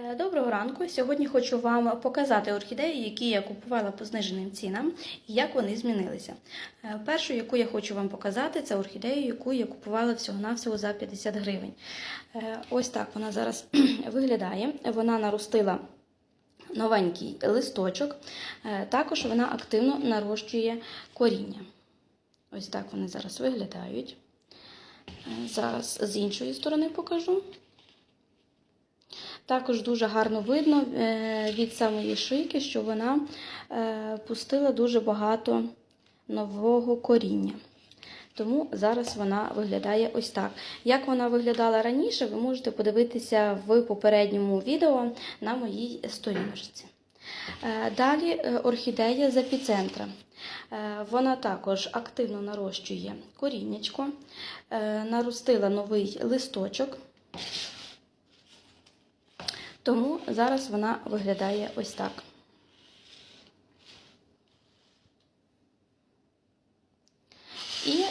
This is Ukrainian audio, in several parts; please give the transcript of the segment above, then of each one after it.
Е, Доброго ранку. Сьогодні хочу вам показати орхідеї, які я купувала по зниженим цінам і як вони змінилися. Е, Першу, яку я хочу вам показати, це орхідею, яку я купувала всього-навсього за 50 гривень. Е, Ось так вона зараз виглядає. Вона наростила новенький листочок. Також вона активно нарощує коріння. Ось так вони зараз виглядають. Зараз з іншої сторони покажу. Також дуже гарно видно е, від самої шийки, що вона е, пустила дуже багато нового коріння. Тому зараз вона виглядає ось так. Як вона виглядала раніше, ви можете подивитися в попередньому відео на моїй сторіночці. Е, Далі орхідея з епіцентра. Вона також активно нарощує коріннячко, наростила новий листочок. Тому зараз вона виглядає ось так. І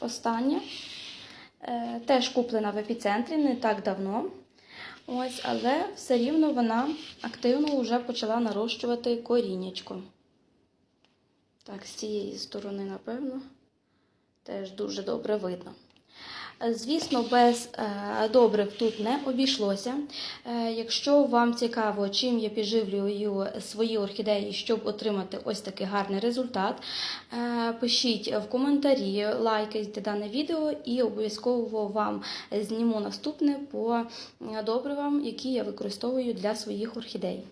остання е, теж куплена в епіцентрі не так давно. Ось, але все рівно вона активно вже почала нарощувати коріннячко. Так, з цієї сторони, напевно, теж дуже добре видно. Звісно, без е, добрив тут не обійшлося. Е, Якщо вам цікаво, чим я підживлюю свої орхідеї, щоб отримати ось такий гарний результат, е, пишіть в коментарі, лайкайте дане відео і обов'язково вам зніму наступне по добривам, які я використовую для своїх орхідей.